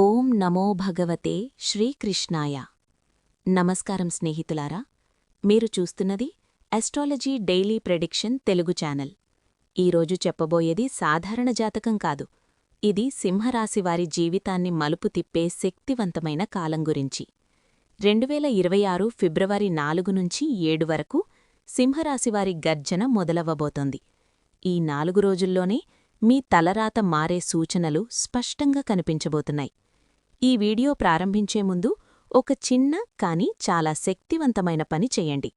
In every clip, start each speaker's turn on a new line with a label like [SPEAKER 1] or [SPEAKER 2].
[SPEAKER 1] ఓం నమో భగవతే శ్రీకృష్ణాయ. నమస్కారం స్నేహితులారా మీరు చూస్తున్నది astrology daily prediction Telugu channel. ఈరోజు చెప్పబోయేది సాధారణ జాతకం కాదు. ఇది సింహరాశివారి జీవితాన్ని మలుపు తిప్పే శక్తివంతమైన కాలం గురించి. రెండువేల ఇరవై ఆరు ఫిబ్రవరి నాలుగు నుంచి ఏడు వరకు సింహరాశివారి గర్జన మొదలవ్వబోతోంది. ఈ నాలుగు రోజుల్లోనే మీ తలరాత మారే సూచనలు స్పష్టంగా కనిపించబోతున్నాయి. ఈ వీడియో ప్రారంభించే ముందు ఒక చిన్న కాని చాలా శక్తివంతమైన పని చెయ్యండి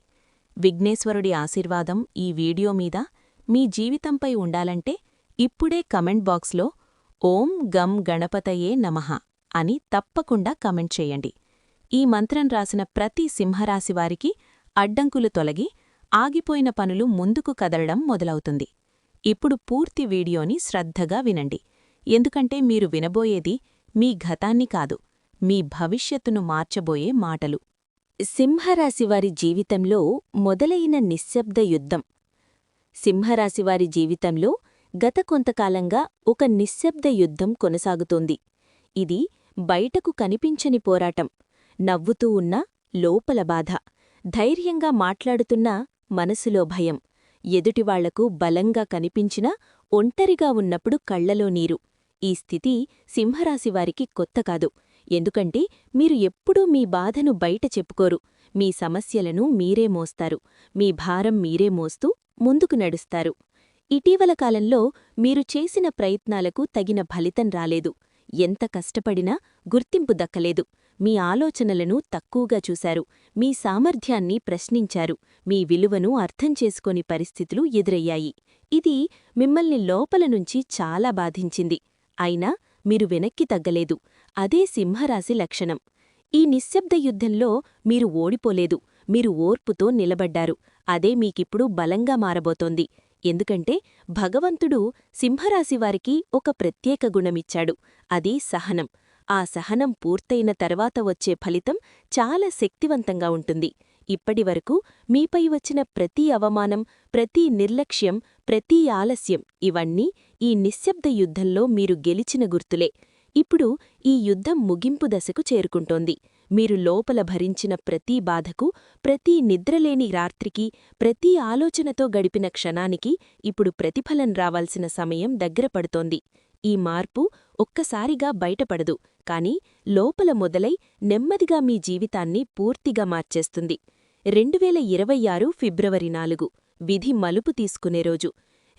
[SPEAKER 1] విఘ్నేశ్వరుడి ఆశీర్వాదం ఈ వీడియో మీద మీ జీవితంపై ఉండాలంటే ఇప్పుడే కమెంట్ బాక్స్లో ఓం గం గణపతయే నమః అని తప్పకుండా కమెంట్ చేయండి. ఈ మంత్రం రాసిన ప్రతి సింహరాశివారికి అడ్డంకులు తొలగి ఆగిపోయిన పనులు ముందుకు కదలడం మొదలవుతుంది. ఇప్పుడు పూర్తి వీడియోని శ్రద్ధగా వినండి. ఎందుకంటే మీరు వినబోయేది మీ గతాన్ని కాదు మీ భవిష్యత్తును మార్చబోయే మాటలు. సింహరాశివారి జీవితంలో మొదలైన నిశ్శబ్ద యుద్ధం. సింహరాశివారి జీవితంలో గత కొంతకాలంగా ఒక నిశ్శబ్ద యుద్ధం కొనసాగుతోంది. ఇది బయటకు కనిపించని పోరాటం. నవ్వుతూ ఉన్న లోపల బాధ. ధైర్యంగా మాట్లాడుతున్నా మనసులో భయం. ఎదుటివాళ్ళకు బలంగా కనిపించినా ఒంటరిగా ఉన్నప్పుడు కళ్ళలో నీరు. ఈ స్థితి సింహరాశివారికి కొత్త కాదు. ఎందుకంటే మీరు ఎప్పుడూ మీ బాధను బయట చెప్పుకోరు. మీ సమస్యలను మీరే మోస్తారు. మీ భారం మీరే మోస్తూ ముందుకు నడుస్తారు. ఇటీవల కాలంలో మీరు చేసిన ప్రయత్నాలకు తగిన ఫలితం రాలేదు. ఎంత కష్టపడినా గుర్తింపు దక్కలేదు. మీ ఆలోచనలను తక్కువగా చూశారు. మీ సామర్థ్యాన్ని ప్రశ్నించారు. మీ విలువను అర్థం చేసుకోని పరిస్థితులు ఎదురయ్యాయి. ఇది మిమ్మల్ని లోపల నుంచి చాలా బాధించింది. అయినా మీరు వెనక్కి తగ్గలేదు. అదే సింహరాశి లక్షణం. ఈ నిశ్శబ్ద యుద్ధంలో మీరు ఓడిపోలేదు. మీరు ఓర్పుతో నిలబడ్డారు. అదే మీకిప్పుడు బలంగా మారబోతోంది. ఎందుకంటే భగవంతుడు సింహరాశివారికి ఒక ప్రత్యేక గుణమిచ్చాడు. అది సహనం. ఆ సహనం పూర్తయిన తర్వాత వచ్చే ఫలితం చాలా శక్తివంతంగా ఉంటుంది. ఇప్పటివరకు మీపై వచ్చిన ప్రతి అవమానం ప్రతి నిర్లక్ష్యం ప్రతి ఆలస్యం ఇవన్నీ ఈ నిశ్శబ్ద యుద్ధంలో మీరు గెలిచిన గుర్తులే. ఇప్పుడు ఈ యుద్ధం ముగింపు దశకు చేరుకుంటోంది. మీరు లోపల భరించిన ప్రతి బాధకు ప్రతి నిద్రలేని రాత్రికి ప్రతి ఆలోచనతో గడిపిన క్షణానికి ఇప్పుడు ప్రతిఫలం రావాల్సిన సమయం దగ్గరపడుతోంది ఈ మార్పు ఒక్కసారిగా బయటపడదు కాని లోపల మొదలై నెమ్మదిగా మీ జీవితాన్ని పూర్తిగా మార్చేస్తుంది. రెండువేల ఇరవై ఆరు ఫిబ్రవరి నాలుగు విధి మలుపు తీసుకునే రోజు.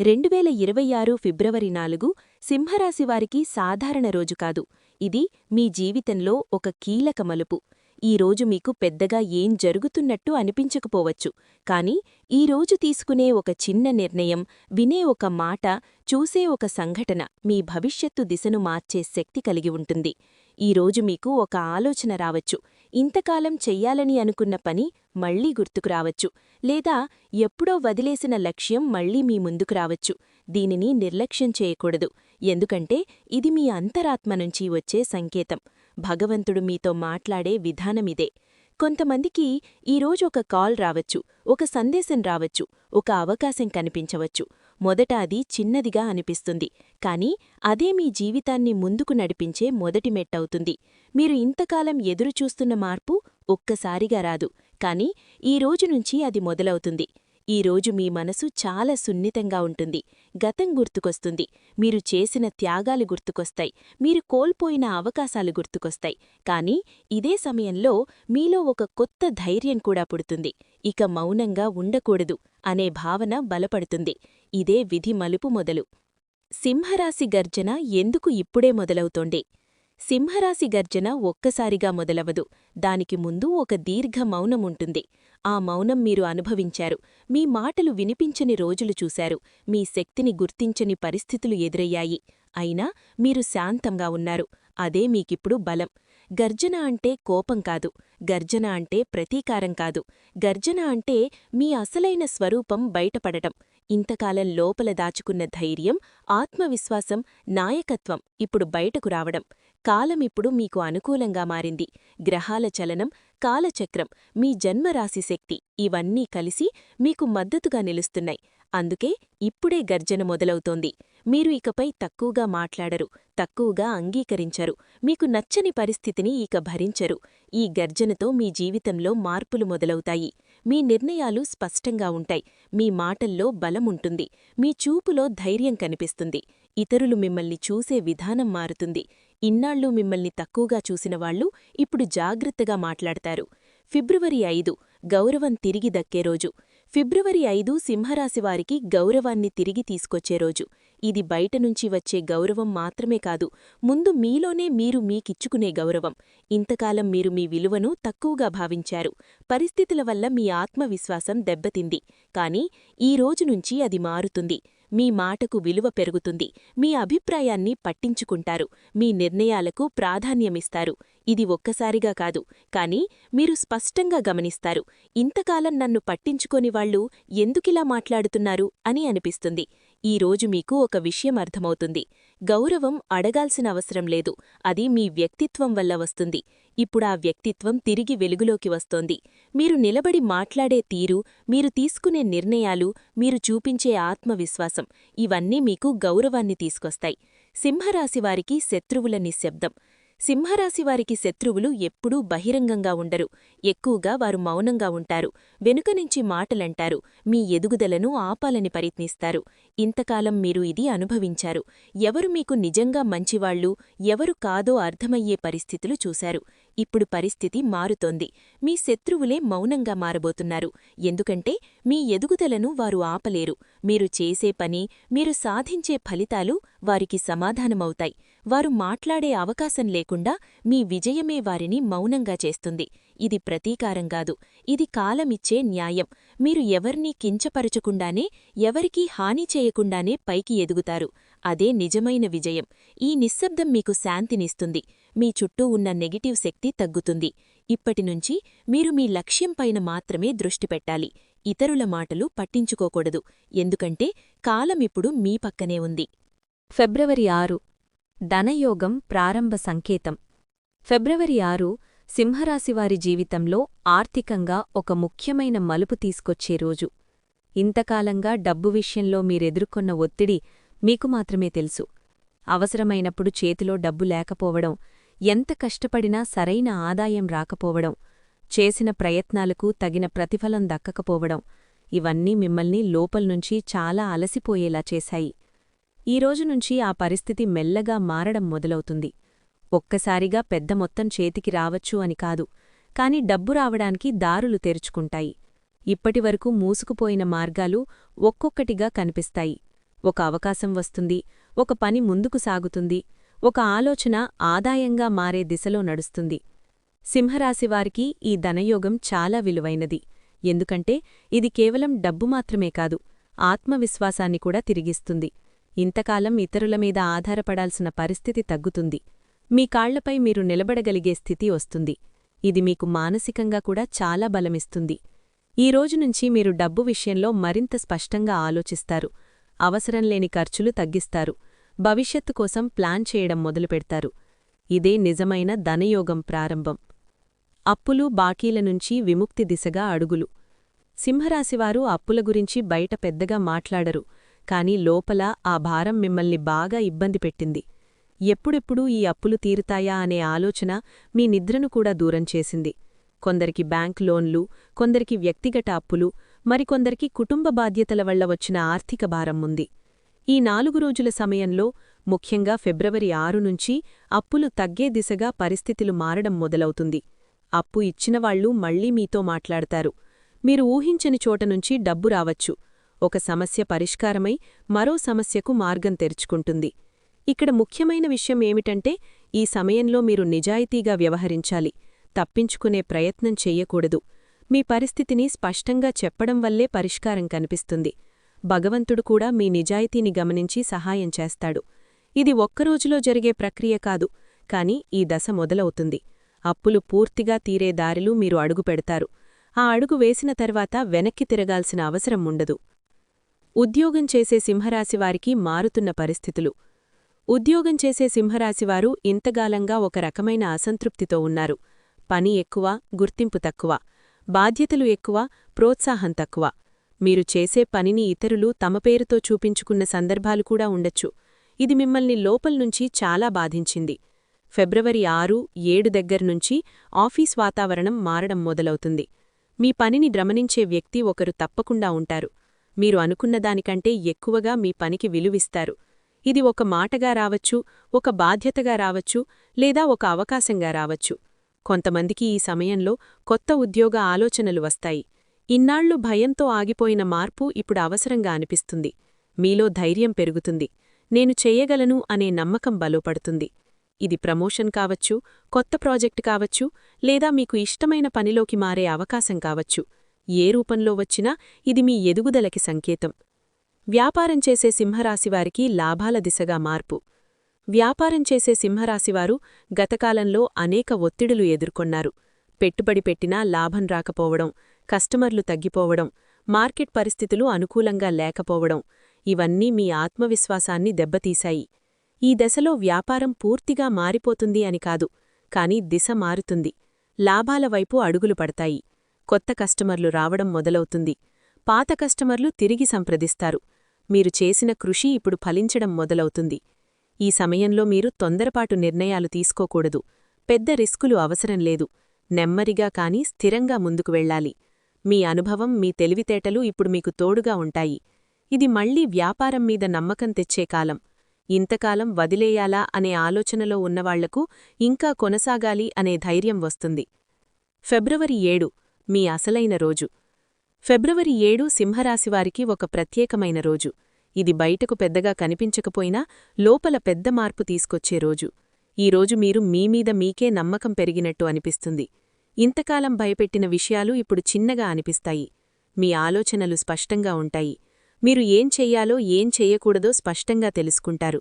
[SPEAKER 1] రెండువేల ఇరవై ఆరు ఫిబ్రవరి నాలుగు సింహరాశివారికి సాధారణ రోజు కాదు. ఇది మీ జీవితంలో ఒక కీలక మలుపు. ఈ రోజు మీకు పెద్దగా ఏం జరుగుతున్నట్టు అనిపించకపోవచ్చు. కాని ఈ రోజు తీసుకునే ఒక చిన్న నిర్ణయం వినే ఒక మాట చూసే ఒక సంఘటన మీ భవిష్యత్తు దిశను మార్చే శక్తి కలిగి ఉంటుంది. ఈ రోజు మీకు ఒక ఆలోచన రావచ్చు. ఇంతకాలం చెయ్యాలని అనుకున్న పని మళ్ళీ గుర్తుకు రావచ్చు. లేదా ఎప్పుడో వదిలేసిన లక్ష్యం మళ్ళీ మీ ముందుకు రావచ్చు. దీనిని నిర్లక్ష్యం చేయకూడదు. ఎందుకంటే ఇది మీ అంతరాత్మ నుంచి వచ్చే సంకేతం. భగవంతుడు మీతో మాట్లాడే విధానమిదే కొంతమందికి ఈరోజు ఒక కాల్ రావచ్చు ఒక సందేశం రావచ్చు ఒక అవకాశం కనిపించవచ్చు. మొదట అది చిన్నదిగా అనిపిస్తుంది కాని అదే మీ జీవితాన్ని ముందుకు నడిపించే మొదటి మెట్టవుతుంది. మీరు ఇంతకాలం ఎదురుచూస్తున్న మార్పు ఒక్కసారిగా రాదు కాని ఈ రోజు నుంచి అది మొదలవుతుంది. ఈ రోజు మీ మనసు చాలా సున్నితంగా ఉంటుంది. గతం గుర్తుకొస్తుంది. మీరు చేసిన త్యాగాలు గుర్తుకొస్తాయి. మీరు కోల్పోయిన అవకాశాలు గుర్తుకొస్తాయి. కానీ ఇదే సమయంలో మీలో ఒక కొత్త ధైర్యం కూడా పుడుతుంది. ఇక మౌనంగా ఉండకూడదు అనే భావన బలపడుతుంది. ఇదే విధి మలుపు మొదలు. సింహరాశి గర్జన ఎందుకు ఇప్పుడే మొదలవుతోండే సింహరాశి గర్జన ఒక్కసారిగా మొదలవదు. దానికి ముందు ఒక దీర్ఘ మౌనముంటుంది ఆ మౌనం మీరు అనుభవించారు. మీ మాటలు వినిపించని రోజులు చూశారు. మీ శక్తిని గుర్తించని పరిస్థితులు ఎదురయ్యాయి. అయినా మీరు శాంతంగా ఉన్నారు. అదే మీకిప్పుడు బలం. గర్జన అంటే కోపం కాదు. గర్జన అంటే ప్రతీకారం కాదు. గర్జన అంటే మీ అసలైన స్వరూపం బయటపడటం. ఇంతకాలం లోపల దాచుకున్న ధైర్యం ఆత్మవిశ్వాసం నాయకత్వం ఇప్పుడు బయటకు రావడం. కాలమిప్పుడు మీకు అనుకూలంగా మారింది. గ్రహాల చలనం కాలచక్రం మీ జన్మరాశి శక్తి ఇవన్నీ కలిసి మీకు మద్దతుగా నిలుస్తున్నాయి. అందుకే ఇప్పుడే గర్జన మొదలవుతోంది. మీరు ఇకపై తక్కువగా మాట్లాడరు తక్కువగా అంగీకరించరు మీకు నచ్చని పరిస్థితిని ఇక భరించరు. ఈ గర్జనతో మీ జీవితంలో మార్పులు మొదలవుతాయి. మీ నిర్ణయాలు స్పష్టంగా ఉంటాయి. మీ మాటల్లో బలముంటుంది మీ చూపులో ధైర్యం కనిపిస్తుంది. ఇతరులు మిమ్మల్ని చూసే విధానం మారుతుంది. ఇన్నాళ్ళు మిమ్మల్ని తక్కువగా చూసినవాళ్ళు ఇప్పుడు జాగ్రత్తగా మాట్లాడతారు. ఫిబ్రవరి ఐదు గౌరవం తిరిగి దక్కే రోజు. ఫిబ్రవరి ఐదు సింహరాశివారికి గౌరవాన్ని తిరిగి తీసుకొచ్చే రోజు. ఇది బయట నుంచి వచ్చే గౌరవం మాత్రమే కాదు ముందు మీలోనే మీరు మీకిచ్చుకునే గౌరవం. ఇంతకాలం మీరు మీ విలువను తక్కువగా భావించారు. పరిస్థితుల వల్ల మీ ఆత్మవిశ్వాసం దెబ్బతింది. కాని ఈ రోజు నుంచి అది మారుతుంది. మీ మాటకు విలువ పెరుగుతుంది. మీ అభిప్రాయాన్ని పట్టించుకుంటారు. మీ నిర్ణయాలకు ప్రాధాన్యమిస్తారు. ఇది ఒక్కసారిగా కాదు. కాని మీరు స్పష్టంగా గమనిస్తారు. ఇంతకాలం నన్ను పట్టించుకోని వాళ్ళు ఎందుకిలా మాట్లాడుతున్నారు అని అనిపిస్తుంది. ఈ రోజు మీకు ఒక విషయం అర్థమవుతుంది. గౌరవం అడగాల్సిన అవసరం లేదు. అది మీ వ్యక్తిత్వం వల్ల వస్తుంది. ఇప్పుడా వ్యక్తిత్వం తిరిగి వెలుగులోకి వస్తోంది. మీరు నిలబడి మాట్లాడే తీరు మీరు తీసుకునే నిర్ణయాలు మీరు చూపించే ఆత్మవిశ్వాసం ఇవన్నీ మీకు గౌరవాన్ని తీసుకొస్తాయి. సింహరాశివారికి శత్రువుల నిశ్శబ్దం సింహరాశివారికి శత్రువులు ఎప్పుడూ బహిరంగంగా ఉండరు. ఎక్కువగా వారు మౌనంగా ఉంటారు. వెనుక నుంచి మాటలంటారు. మీ ఎదుగుదలను ఆపాలని ప్రయత్నిస్తారు. ఇంతకాలం మీరు ఇది అనుభవించారు. ఎవరు మీకు నిజంగా మంచివాళ్ళు ఎవరు కాదో అర్థమయ్యే పరిస్థితులు చూశారు. ఇప్పుడు పరిస్థితి మారుతోంది. మీ శత్రువులే మౌనంగా మారబోతున్నారు. ఎందుకంటే మీ ఎదుగుదలను వారు ఆపలేరు. మీరు చేసే పని మీరు సాధించే ఫలితాలు వారికి సమాధానమవుతాయి. వారు మాట్లాడే అవకాశం లేకుండా మీ విజయమే వారిని మౌనంగా చేస్తుంది. ఇది ప్రతీకారం కాదు. ఇది కాలమిచ్చే న్యాయం. మీరు ఎవర్నీ కించపరచకుండానే ఎవరికీ హాని చేయకుండానే పైకి ఎదుగుతారు. అదే నిజమైన విజయం. ఈ నిశ్శబ్దం మీకు శాంతినిస్తుంది. మీ చుట్టూ ఉన్న నెగిటివ్ శక్తి తగ్గుతుంది. ఇప్పటినుంచి మీరు మీ లక్ష్యంపైన మాత్రమే దృష్టి పెట్టాలి. ఇతరుల మాటలు పట్టించుకోకూడదు. ఎందుకంటే కాలమిప్పుడు మీ పక్కనే ఉంది.
[SPEAKER 2] ఫిబ్రవరి ఆరు. ధనయోగం ప్రారంభ సంకేతం. ఫిబ్రవరి ఆరు సింహరాశివారి జీవితంలో ఆర్థికంగా ఒక ముఖ్యమైన మలుపు తీసుకొచ్చే రోజు. ఇంతకాలంగా డబ్బు విషయంలో మీరెదుర్కొన్న ఒత్తిడి మీకు మాత్రమే తెలుసు. అవసరమైనప్పుడు చేతిలో డబ్బు లేకపోవడం ఎంత కష్టపడినా సరైన ఆదాయం రాకపోవడం చేసిన ప్రయత్నాలకు తగిన ప్రతిఫలం దక్కకపోవడం ఇవన్నీ మిమ్మల్ని లోపల్నుంచి చాలా అలసిపోయేలా చేశాయి. ఈరోజు నుంచి ఆ పరిస్థితి మెల్లగా మారడం మొదలవుతుంది. ఒక్కసారిగా పెద్ద మొత్తం చేతికి రావచ్చు అని కాదు కాని డబ్బు రావడానికి దారులు తెరుచుకుంటాయి. ఇప్పటివరకు మూసుకుపోయిన మార్గాలు ఒక్కొక్కటిగా కనిపిస్తాయి. ఒక అవకాశం వస్తుంది ఒక పని ముందుకు సాగుతుంది ఒక ఆలోచన ఆదాయంగా మారే దిశలో నడుస్తుంది. సింహరాశివారికి ఈ ధనయోగం చాలా విలువైనది. ఎందుకంటే ఇది కేవలం డబ్బు మాత్రమే కాదు ఆత్మవిశ్వాసాన్ని కూడా తిరిగిస్తుంది. ఇంతకాలం ఇతరుల మీద ఆధారపడాల్సిన పరిస్థితి తగ్గుతుంది. మీ కాళ్ళపై మీరు నిలబడగలిగే స్థితి వస్తుంది. ఇది మీకు మానసికంగా కూడా చాలా బలమిస్తుంది. ఈ రోజునుంచి మీరు డబ్బు విషయంలో మరింత స్పష్టంగా ఆలోచిస్తారు. అవసరంలేని ఖర్చులు తగ్గిస్తారు. భవిష్యత్తు కోసం ప్లాన్ చేయడం మొదలుపెడతారు. ఇదే నిజమైన ధనయోగం ప్రారంభం. అప్పులు బాకీల నుంచి విముక్తి దిశగా అడుగులు. సింహరాశివారు అప్పుల గురించి బయట పెద్దగా మాట్లాడరు కాని లోపల ఆ భారం మిమ్మల్ని బాగా ఇబ్బంది పెట్టింది. ఎప్పుడెప్పుడు ఈ అప్పులు తీరుతాయా అనే ఆలోచన మీ నిద్రను కూడా దూరం చేసింది. కొందరికి బ్యాంక్ లోన్లు కొందరికి వ్యక్తిగత అప్పులు మరికొందరికి కుటుంబ బాధ్యతల వల్ల వచ్చిన ఆర్థిక భారం ఉంది. ఈ నాలుగు రోజుల సమయంలో ముఖ్యంగా ఫిబ్రవరి ఆరు నుంచి అప్పులు తగ్గే దిశగా పరిస్థితులు మారడం మొదలవుతుంది. అప్పు ఇచ్చినవాళ్ళు మళ్ళీ మీతో మాట్లాడతారు. మీరు ఊహించని చోటనుంచి డబ్బు రావచ్చు. ఒక సమస్య పరిష్కారమై మరో సమస్యకు మార్గం తెరుచుకుంటుంది. ఇక్కడ ముఖ్యమైన విషయం ఏమిటంటే ఈ సమయంలో మీరు నిజాయితీగా వ్యవహరించాలి. తప్పించుకునే ప్రయత్నం చెయ్యకూడదు మీ పరిస్థితిని స్పష్టంగా చెప్పడం వల్లే పరిష్కారం కనిపిస్తుంది. భగవంతుడు కూడా మీ నిజాయితీని గమనించి సహాయం చేస్తాడు. ఇది ఒక్కరోజులో జరిగే ప్రక్రియ కాదు కాని ఈ దశ మొదలవుతుంది. అప్పులు పూర్తిగా తీరే దారిలు మీరు అడుగు పెడతారు. ఆ అడుగు వేసిన తర్వాత వెనక్కి తిరగాల్సిన అవసరం ఉండదు. ఉద్యోగం చేసే సింహరాశివారికి మారుతున్న పరిస్థితులు. ఉద్యోగం చేసే సింహరాశివారు ఇంతగాలంగా ఒక రకమైన అసంతృప్తితో ఉన్నారు. పని ఎక్కువ గుర్తింపు తక్కువ. బాధ్యతలు ఎక్కువ ప్రోత్సాహం తక్కువ.
[SPEAKER 1] మీరు చేసే పనిని ఇతరులు తమ పేరుతో చూపించుకున్న సందర్భాలు కూడా ఉండొచ్చు. ఇది మిమ్మల్ని లోపల్నుంచి చాలా బాధించింది. ఫిబ్రవరి ఆరు ఏడు దగ్గర్నుంచి ఆఫీస్ వాతావరణం మారడం మొదలవుతుంది. మీ పనిని భ్రమణించే వ్యక్తి ఒకరు తప్పకుండా ఉంటారు. మీరు అనుకున్న దానికంటే ఎక్కువగా మీ పనికి విలువిస్తారు. ఇది ఒక మాటగా రావచ్చు ఒక బాధ్యతగా రావచ్చు లేదా ఒక అవకాశంగా రావచ్చు. కొంతమందికి ఈ సమయంలో కొత్త ఉద్యోగ ఆలోచనలు వస్తాయి. ఇన్నాళ్ళు భయంతో ఆగిపోయిన మార్పు ఇప్పుడు అవసరంగా అనిపిస్తుంది. మీలో ధైర్యం పెరుగుతుంది. నేను చెయ్యగలను అనే నమ్మకం బలోపడుతుంది. ఇది ప్రమోషన్ కావచ్చు కొత్త ప్రాజెక్ట్ కావచ్చు లేదా మీకు ఇష్టమైన పనిలోకి మారే అవకాశం కావచ్చు. ఏ రూపంలో వచ్చినా ఇది మీ ఎదుగుదలకి సంకేతం. వ్యాపారం చేసే సింహరాశివారికి లాభాల దిశగా మార్పు. వ్యాపారం చేసే సింహరాశివారు గతకాలంలో అనేక ఒత్తిడులు ఎదుర్కొన్నారు. పెట్టుబడి పెట్టినా లాభం రాకపోవడం కస్టమర్లు తగ్గిపోవడం మార్కెట్ పరిస్థితులు అనుకూలంగా లేకపోవడం ఇవన్నీ మీ ఆత్మవిశ్వాసాన్ని దెబ్బతీశాయి. ఈ దశలో వ్యాపారం పూర్తిగా మారిపోతుంది అని కాదు కాని దిశ మారుతుంది. లాభాల వైపు అడుగులు పడతాయి. కొత్త కస్టమర్లు రావడం మొదలవుతుంది. పాత కస్టమర్లు తిరిగి సంప్రదిస్తారు. మీరు చేసిన కృషి ఇప్పుడు ఫలించడం మొదలవుతుంది. ఈ సమయంలో మీరు తొందరపాటు నిర్ణయాలు తీసుకోకూడదు. పెద్ద రిస్కులు అవసరం లేదు. నెమ్మదిగా కాని స్థిరంగా ముందుకు వెళ్ళాలి. మీ అనుభవం మీ తెలివితేటలు ఇప్పుడు మీకు తోడుగా ఉంటాయి. ఇది మళ్ళీ వ్యాపారం మీద నమ్మకం తెచ్చే కాలం. ఇంతకాలం వదిలేయాలా అనే ఆలోచనలో ఉన్నవాళ్ళకు ఇంకా కొనసాగాలి అనే ధైర్యం వస్తుంది. ఫిబ్రవరి ఏడు మీ అసలైన రోజు. ఫిబ్రవరి ఏడు సింహరాశివారికి ఒక ప్రత్యేకమైన రోజు. ఇది బయటకు పెద్దగా కనిపించకపోయినా లోపల పెద్ద మార్పు తీసుకొచ్చే రోజు. ఈరోజు మీరు మీమీద మీకే నమ్మకం పెరిగినట్టు అనిపిస్తుంది. ఇంతకాలం భయపెట్టిన విషయాలు ఇప్పుడు చిన్నగా అనిపిస్తాయి. మీ ఆలోచనలు స్పష్టంగా ఉంటాయి. మీరు ఏం చెయ్యాలో ఏం చెయ్యకూడదో స్పష్టంగా తెలుసుకుంటారు.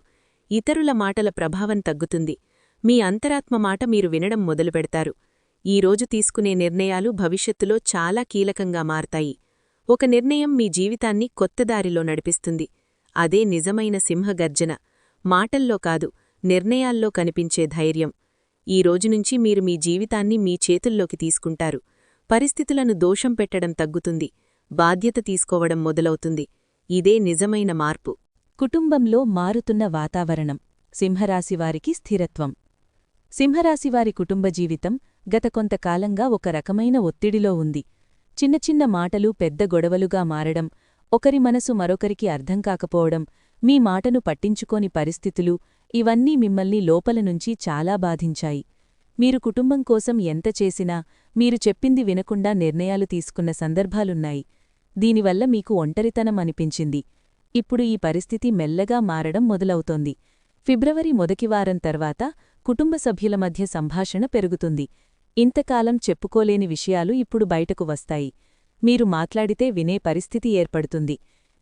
[SPEAKER 1] ఇతరుల మాటల ప్రభావం తగ్గుతుంది. మీ అంతరాత్మ మాట మీరు వినడం మొదలుపెడతారు. ఈరోజు తీసుకునే నిర్ణయాలు భవిష్యత్తులో చాలా కీలకంగా మారతాయి. ఒక నిర్ణయం మీ జీవితాన్ని కొత్తదారిలో నడిపిస్తుంది. అదే నిజమైన సింహగర్జన. మాటల్లో కాదు నిర్ణయాల్లో కనిపించే ధైర్యం. ఈ రోజునుంచి మీరు మీ జీవితాన్ని మీ చేతుల్లోకి తీసుకుంటారు. పరిస్థితులను దోషం పెట్టడం తగ్గుతుంది. బాధ్యత తీసుకోవడం మొదలవుతుంది. ఇదే నిజమైన మార్పు.
[SPEAKER 2] కుటుంబంలో మారుతున్న వాతావరణం. సింహరాశివారికి స్థిరత్వం. సింహరాశివారి కుటుంబ జీవితం గత కొంతకాలంగా ఒక రకమైన ఒత్తిడిలో ఉంది. చిన్న చిన్న మాటలు పెద్ద గొడవలుగా మారడం ఒకరి మనసు మరొకరికి అర్థం కాకపోవడం మీ మాటను పట్టించుకోని పరిస్థితులు ఇవన్నీ మిమ్మల్ని లోపలనుంచి చాలా బాధించాయి. మీరు కుటుంబం కోసం ఎంత చేసినా మీరు చెప్పింది వినకుండా నిర్ణయాలు తీసుకున్న సందర్భాలున్నాయి. దీనివల్ల మీకు ఒంటరితనం అనిపించింది. ఇప్పుడు ఈ పరిస్థితి మెల్లగా మారడం మొదలవుతోంది. ఫిబ్రవరి మొదటి వారం తర్వాత కుటుంబ సభ్యుల మధ్య సంభాషణ పెరుగుతుంది. ఇంతకాలం చెప్పుకోలేని విషయాలు ఇప్పుడు బయటకు వస్తాయి. మీరు మాట్లాడితే వినే పరిస్థితి ఏర్పడుతుంది.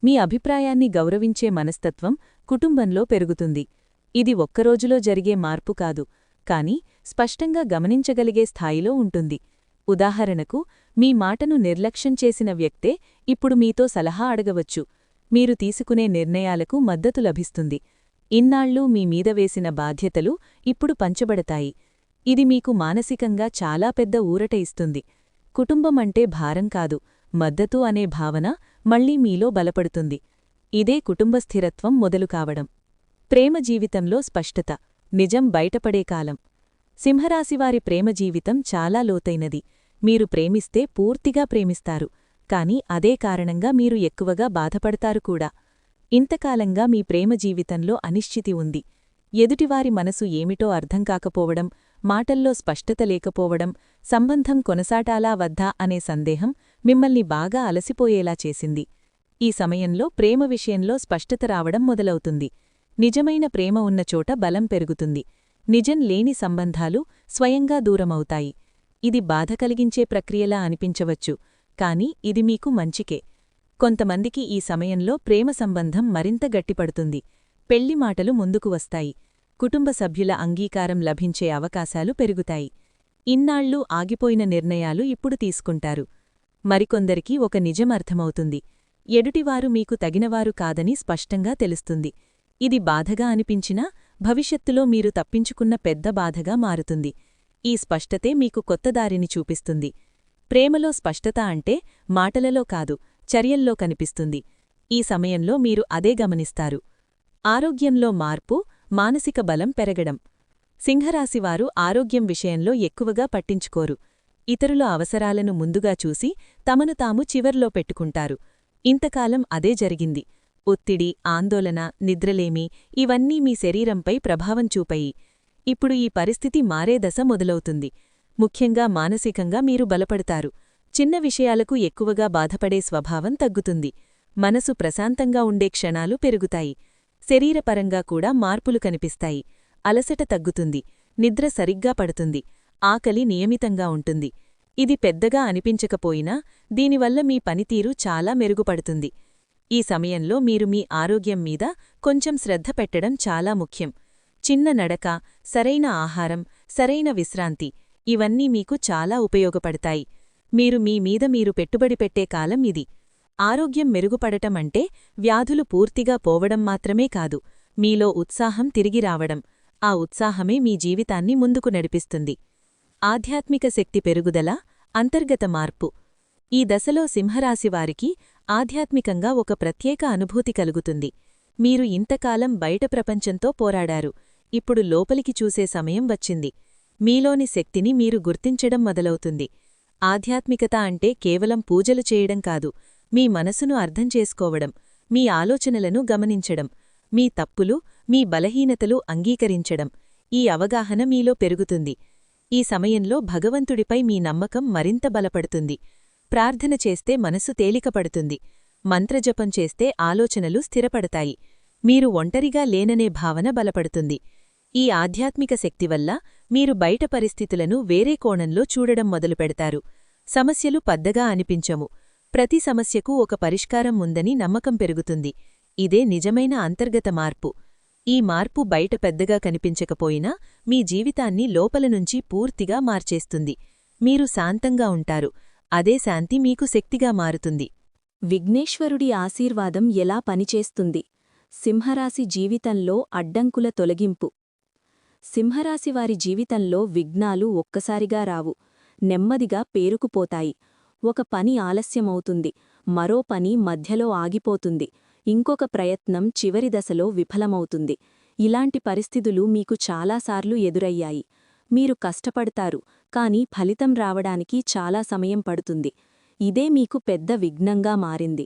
[SPEAKER 2] మీ అభిప్రాయాన్ని గౌరవించే మనస్తత్వం కుటుంబంలో పెరుగుతుంది. ఇది ఒక్కరోజులో జరిగే మార్పు కాదు కాని స్పష్టంగా గమనించగలిగే స్థాయిలో ఉంటుంది. ఉదాహరణకు మీ మాటను నిర్లక్ష్యం చేసిన వ్యక్తే ఇప్పుడు మీతో సలహా అడగవచ్చు. మీరు తీసుకునే నిర్ణయాలకు మద్దతు లభిస్తుంది. ఇన్నాళ్ళు మీ మీద వేసిన బాధ్యతలు ఇప్పుడు పంచబడతాయి. ఇది మీకు మానసికంగా చాలా పెద్ద ఊరట ఇస్తుంది. కుటుంబం అంటే భారం కాదు మద్దతు అనే భావన మళ్ళీ మీలో బలపడుతుంది. ఇదే కుటుంబ స్థిరత్వం మొదలు కావడం ప్రేమ జీవితంలో స్పష్టత నిజం బయటపడే కాలం. సింహరాశివారి ప్రేమ జీవితం చాలా లోతైనది. మీరు ప్రేమిస్తే పూర్తిగా ప్రేమిస్తారు. కాని అదే కారణంగా మీరు ఎక్కువగా బాధపడతారు కూడా. ఇంతకాలంగా మీ ప్రేమ జీవితంలో అనిశ్చితి ఉంది. ఎదుటివారి మనసు ఏమిటో అర్థం కాకపోవడం మాటల్లో స్పష్టత లేకపోవడం సంబంధం కొనసాటాలా వద్దా అనే సందేహం మిమ్మల్ని బాగా అలసిపోయేలా చేసింది. ఈ సమయంలో ప్రేమ విషయంలో స్పష్టత రావడం మొదలవుతుంది. నిజమైన ప్రేమ ఉన్న చోట బలం పెరుగుతుంది. నిజం లేని సంబంధాలు స్వయంగా దూరమవుతాయి. ఇది బాధ కలిగించే ప్రక్రియలా అనిపించవచ్చు కాని ఇది మీకు మంచికే. కొంతమందికి ఈ సమయంలో ప్రేమ సంబంధం మరింత గట్టిపడుతుంది. పెళ్ళి మాటలు ముందుకు వస్తాయి. కుటుంబ సభ్యుల అంగీకారం లభించే అవకాశాలు పెరుగుతాయి. ఇన్నాళ్ళూ ఆగిపోయిన నిర్ణయాలు ఇప్పుడు తీసుకుంటారు. మరికొందరికి ఒక నిజం అర్థమవుతుంది. ఎడుటివారు మీకు తగినవారు కాదని స్పష్టంగా తెలుస్తుంది. ఇది బాధగా అనిపించినా భవిష్యత్తులో మీరు తప్పించుకున్న పెద్ద బాధగా మారుతుంది. ఈ స్పష్టతే మీకు కొత్త దారిని చూపిస్తుంది. ప్రేమలో స్పష్టత అంటే మాటలలో కాదు చర్యల్లో కనిపిస్తుంది. ఈ సమయంలో మీరు అదే గమనిస్తారు. ఆరోగ్యంలో మార్పు మానసిక బలం పెరగడం. సింహరాశివారు ఆరోగ్యం విషయంలో ఎక్కువగా పట్టించుకోరు. ఇతరుల అవసరాలను ముందుగా చూసి తమను తాము చివర్లో పెట్టుకుంటారు. ఇంతకాలం అదే జరిగింది. ఒత్తిడి ఆందోళన నిద్రలేమి ఇవన్నీ మీ శరీరంపై ప్రభావం చూపాయి. ఇప్పుడు ఈ పరిస్థితి మారే దశ మొదలవుతుంది. ముఖ్యంగా మానసికంగా మీరు బలపడతారు. చిన్న విషయాలకు ఎక్కువగా బాధపడే స్వభావం తగ్గుతుంది. మనసు ప్రశాంతంగా ఉండే క్షణాలు పెరుగుతాయి. శరీరపరంగా కూడా మార్పులు కనిపిస్తాయి. అలసట తగ్గుతుంది. నిద్ర సరిగ్గా పడుతుంది. ఆకలి నియమితంగా ఉంటుంది. ఇది పెద్దగా అనిపించకపోయినా దీనివల్ల మీ పనితీరు చాలా మెరుగుపడుతుంది. ఈ సమయంలో మీరు మీ ఆరోగ్యం మీద కొంచెం శ్రద్ధ పెట్టడం చాలా ముఖ్యం. చిన్న నడక సరైన ఆహారం సరైన విశ్రాంతి ఇవన్నీ మీకు చాలా ఉపయోగపడతాయి. మీరు మీ మీద మీరు పెట్టుబడి పెట్టే కాలం ఇది. ఆరోగ్యం మెరుగుపడటం అంటే వ్యాధులు పూర్తిగా పోవడం మాత్రమే కాదు మీలో ఉత్సాహం తిరిగి రావడం. ఆ ఉత్సాహమే మీ జీవితాన్ని ముందుకు నడిపిస్తుంది. ఆధ్యాత్మిక శక్తి పెరుగుదల అంతర్గత మార్పు ఈ దశలో సింహరాశివారికి ఆధ్యాత్మికంగా ఒక ప్రత్యేక అనుభూతి కలుగుతుంది. మీరు ఇంతకాలం బయట ప్రపంచంతో పోరాడారు. ఇప్పుడు లోపలికి చూసే సమయం వచ్చింది. మీలోని శక్తిని మీరు గుర్తించడం మొదలవుతుంది. ఆధ్యాత్మికత అంటే కేవలం పూజలు చేయడం కాదు. మీ మనసును అర్థం చేసుకోవడం మీ ఆలోచనలను గమనించడం మీ తప్పులు మీ బలహీనతలు అంగీకరించడం ఈ అవగాహన మీలో పెరుగుతుంది. ఈ సమయంలో భగవంతుడిపై మీ నమ్మకం మరింత బలపడుతుంది. ప్రార్థన చేస్తే మనసు తేలికపడుతుంది. మంత్రజపం చేస్తే ఆలోచనలు స్థిరపడతాయి. మీరు ఒంటరిగా లేననే భావన బలపడుతుంది. ఈ ఆధ్యాత్మిక శక్తి వల్ల మీరు బయట పరిస్థితులను వేరే కోణంలో చూడడం మొదలుపెడతారు. సమస్యలు పద్దగా అనిపించము. ప్రతి సమస్యకు ఒక పరిష్కారం ఉందని నమ్మకం పెరుగుతుంది. ఇదే నిజమైన అంతర్గత మార్పు. ఈ మార్పు బయట పెద్దగా కనిపించకపోయినా మీ జీవితాన్ని లోపల నుంచి పూర్తిగా మార్చేస్తుంది. మీరు శాంతంగా ఉంటారు. అదే శాంతి మీకు శక్తిగా మారుతుంది.
[SPEAKER 3] విఘ్నేశ్వరుడి ఆశీర్వాదం ఎలా పనిచేస్తుంది? సింహరాశి జీవితంలో అడ్డంకుల తొలగింపు. సింహరాశివారి జీవితంలో విఘ్నాలు ఒక్కసారిగా రావు. నెమ్మదిగా పేరుకుపోతాయి. ఒక పని ఆలస్యమవుతుంది. మరో పని మధ్యలో ఆగిపోతుంది. ఇంకొక ప్రయత్నం చివరి దశలో విఫలమవుతుంది. ఇలాంటి పరిస్థితులు మీకు చాలాసార్లు ఎదురయ్యాయి. మీరు కష్టపడతారు. కాని ఫలితం రావడానికి చాలా సమయం పడుతుంది. ఇదే మీకు పెద్ద విఘ్నంగా మారింది.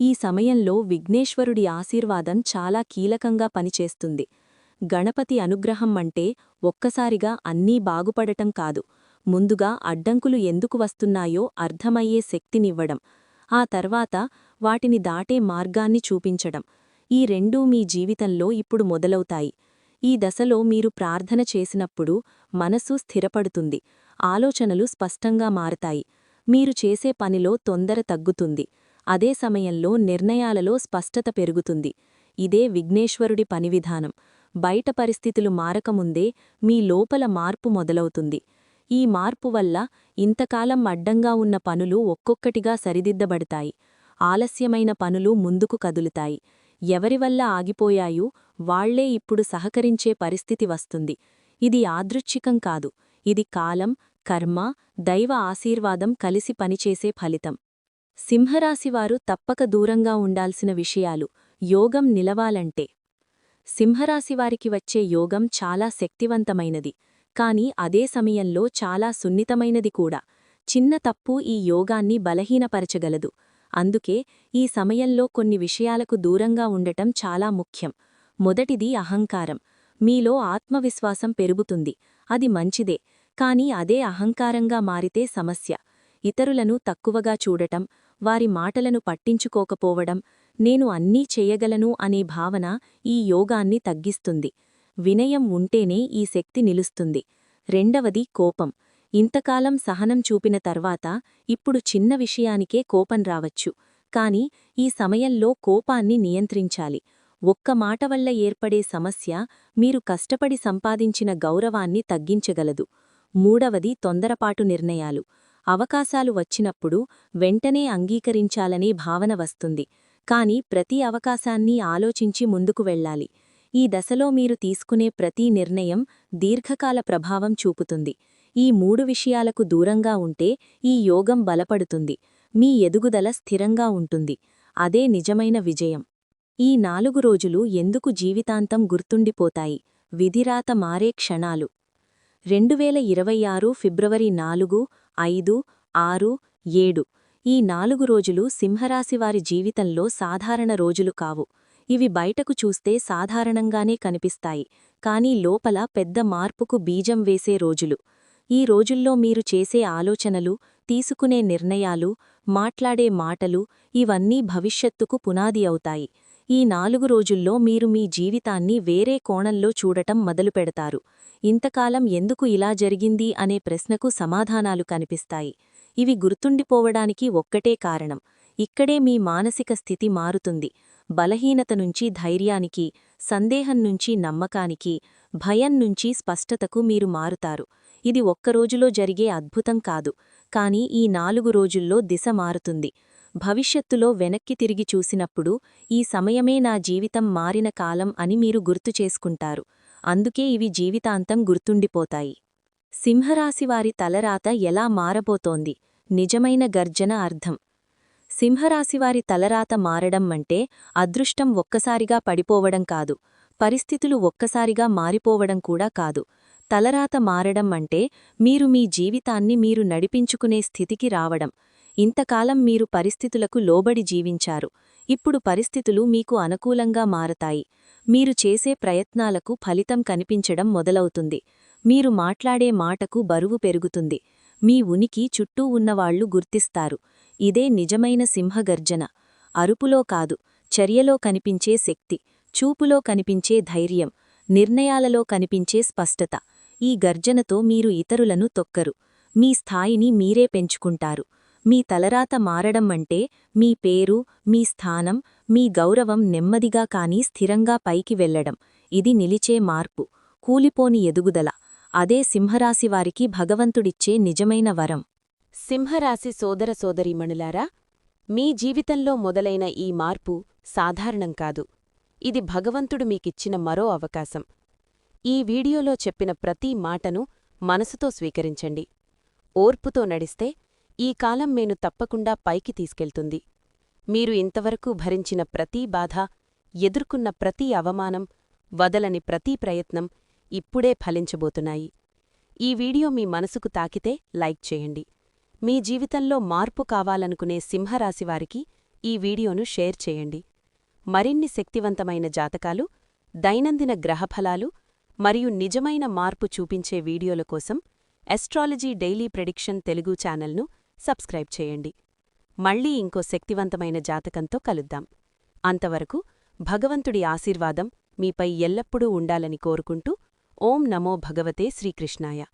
[SPEAKER 3] ఈ సమయంలో విఘ్నేశ్వరుడి ఆశీర్వాదం చాలా కీలకంగా పనిచేస్తుంది. గణపతి అనుగ్రహం అంటే ఒక్కసారిగా అన్నీ బాగుపడటం కాదు. ముందుగా అడ్డంకులు ఎందుకు వస్తున్నాయో అర్థమయ్యే శక్తినివ్వడం. ఆ తర్వాత వాటిని దాటే మార్గాన్ని చూపించడం. ఈ రెండూ మీ జీవితంలో ఇప్పుడు మొదలవుతాయి. ఈ దశలో మీరు ప్రార్థన చేసినప్పుడు మనసు స్థిరపడుతుంది. ఆలోచనలు స్పష్టంగా మారతాయి. మీరు చేసే పనిలో తొందర తగ్గుతుంది. అదే సమయంలో నిర్ణయాలలో స్పష్టత పెరుగుతుంది. ఇదే విఘ్నేశ్వరుడి పనివిధానం. బయట పరిస్థితులు మారకముందే మీ లోపల మార్పు మొదలవుతుంది. ఈ మార్పు వల్ల ఇంతకాలం అడ్డంగా ఉన్న పనులు ఒక్కొక్కటిగా సరిదిద్దబడతాయి. ఆలస్యమైన పనులు ముందుకు కదులుతాయి. ఎవరివల్ల ఆగిపోయాయో వాళ్ళే ఇప్పుడు సహకరించే పరిస్థితి వస్తుంది. ఇది యాదృచ్ఛికం కాదు. ఇది కాలం కర్మ దైవ ఆశీర్వాదం కలిసి పనిచేసే ఫలితం. సింహరాశివారు తప్పక దూరంగా ఉండాల్సిన విషయాలు యోగం నిలవాలంటే. సింహరాశివారికి వచ్చే యోగం చాలా శక్తివంతమైనది కాని అదే సమయంలో చాలా సున్నితమైనది కూడా. చిన్న తప్పు ఈ యోగాన్ని బలహీనపరచగలదు. అందుకే ఈ సమయంలో కొన్ని విషయాలకు దూరంగా ఉండటం చాలా ముఖ్యం. మొదటిది అహంకారం. మీలో ఆత్మవిశ్వాసం పెరుగుతుంది. అది మంచిదే. కాని అదే అహంకారంగా మారితే సమస్య. ఇతరులను తక్కువగా చూడటం వారి మాటలను పట్టించుకోకపోవడం నేను అన్నీ చేయగలను అనే భావన ఈ యోగాన్ని తగ్గిస్తుంది. వినయం ఉంటేనే ఈ శక్తి నిలుస్తుంది. రెండవది కోపం. ఇంతకాలం సహనం చూపిన తర్వాత ఇప్పుడు చిన్న విషయానికే కోపం రావచ్చు. కాని ఈ సమయంలో కోపాన్ని నియంత్రించాలి. ఒక్క మాట వల్ల ఏర్పడే సమస్య మీరు కష్టపడి సంపాదించిన గౌరవాన్ని తగ్గించగలదు. మూడవది తొందరపాటు నిర్ణయాలు. అవకాశాలు వచ్చినప్పుడు వెంటనే అంగీకరించాలనే భావన వస్తుంది. కాని ప్రతి అవకాశాన్ని ఆలోచించి ముందుకు వెళ్ళాలి. ఈ దశలో మీరు తీసుకునే ప్రతి నిర్ణయం దీర్ఘకాల ప్రభావం చూపుతుంది. ఈ మూడు విషయాలకు దూరంగా ఉంటే ఈ యోగం బలపడుతుంది. మీ ఎదుగుదల స్థిరంగా ఉంటుంది. అదే నిజమైన విజయం. ఈ నాలుగు రోజులు ఎందుకు జీవితాంతం గుర్తుండిపోతాయి? విధిరాత మారే క్షణాలు. రెండువేల ఇరవై ఆరు ఫిబ్రవరి నాలుగు ఐదు ఆరు ఏడు. ఈ నాలుగు రోజులు సింహరాశివారి జీవితంలో సాధారణ రోజులు కావు. ఇవి బయటకు చూస్తే సాధారణంగానే కనిపిస్తాయి. కానీ లోపల పెద్ద మార్పుకు బీజం వేసే రోజులు. ఈ రోజుల్లో మీరు చేసే ఆలోచనలు తీసుకునే నిర్ణయాలు మాట్లాడే మాటలు ఇవన్నీ భవిష్యత్తుకు పునాది అవుతాయి. ఈ నాలుగు రోజుల్లో మీరు మీ జీవితాన్ని వేరే కోణంలో చూడటం మొదలుపెడతారు. ఇంతకాలం ఎందుకు ఇలా జరిగింది అనే ప్రశ్నకు సమాధానాలు కనిపిస్తాయి. ఇవి గుర్తుండిపోవడానికి ఒక్కటే కారణం. ఇక్కడే మీ మానసిక స్థితి మారుతుంది. బలహీనత నుంచి ధైర్యానికి సందేహం నుంచి నమ్మకానికి భయం నుంచి స్పష్టతకు మీరు మారుతారు. ఇది ఒక్కరోజులో జరిగే అద్భుతం కాదు. కాని ఈ నాలుగు రోజుల్లో దిశ మారుతుంది. భవిష్యత్తులో వెనక్కి తిరిగి చూసినప్పుడు ఈ సమయమే నా జీవితం మారిన కాలం అని మీరు గుర్తు చేసుకుంటారు. అందుకే ఇవి జీవితాంతం గుర్తుండిపోతాయి. సింహరాశివారి తలరాత ఎలా మారబోతోంది? నిజమైన గర్జన అర్థం. సింహరాశివారి తలరాత మారడం అంటే అదృష్టం ఒక్కసారిగా పడిపోవడం కాదు పరిస్థితులు ఒక్కసారిగా మారిపోవడం కూడా కాదు. తలరాత మారడం అంటే మీరు మీ జీవితాన్ని మీరు నడిపించుకునే స్థితికి రావడం. ఇంతకాలం మీరు పరిస్థితులకు లోబడి జీవించారు. ఇప్పుడు పరిస్థితులు మీకు అనుకూలంగా మారతాయి. మీరు చేసే ప్రయత్నాలకు ఫలితం కనిపించడం మొదలవుతుంది. మీరు మాట్లాడే మాటకు బరువు పెరుగుతుంది. మీ ఉనికి చుట్టూ ఉన్నవాళ్ళు గుర్తిస్తారు. ఇదే నిజమైన సింహగర్జన. అరుపులో కాదు చర్యలో కనిపించే శక్తి చూపులో కనిపించే ధైర్యం నిర్ణయాలలో కనిపించే స్పష్టత. ఈ గర్జనతో మీరు ఇతరులను తొక్కరు. మీ స్థాయిని మీరే పెంచుకుంటారు. మీ తలరాత మారడం అంటే మీ పేరు మీ స్థానం మీ గౌరవం నెమ్మదిగా కాని స్థిరంగా పైకి వెళ్ళడం ఇది నిలిచే మార్పు. కూలిపోని ఎదుగుదల. అదే సింహరాశివారికి భగవంతుడిచ్చే నిజమైన వరం.
[SPEAKER 2] సింహరాశి సోదర సోదరీమణులారా మీ జీవితంలో మొదలైన ఈ మార్పు సాధారణం కాదు. ఇది భగవంతుడు మీకిచ్చిన మరో అవకాశం. ఈ వీడియోలో చెప్పిన ప్రతి మాటను మనసుతో స్వీకరించండి. ఓర్పుతో నడిస్తే ఈ కాలం మేను తప్పకుండా పైకి తీసుకెళ్తుంది. మీరు ఇంతవరకు భరించిన ప్రతీ బాధ ఎదుర్కొన్న ప్రతి అవమానం వదలని ప్రతి ప్రయత్నం ఇప్పుడే ఫలించబోతున్నాయి. ఈ వీడియో మీ మనసుకు తాకితే లైక్ చేయండి. మీ జీవితంలో మార్పు కావాలనుకునే సింహరాశివారికి ఈ వీడియోను షేర్ చేయండి. మరిన్ని శక్తివంతమైన జాతకాలు దైనందిన గ్రహఫలాలు మరియు నిజమైన మార్పు చూపించే వీడియోల కోసం ఎస్ట్రాలజీ డైలీ ప్రెడిక్షన్ తెలుగు ఛానల్ను సబ్స్క్రైబ్ చేయండి. మళ్ళీ ఇంకో శక్తివంతమైన జాతకంతో కలుద్దాం. అంతవరకు భగవంతుడి ఆశీర్వాదం మీపై ఎల్లప్పుడూ ఉండాలని కోరుకుంటూ ఓం నమో భగవతే శ్రీకృష్ణాయ.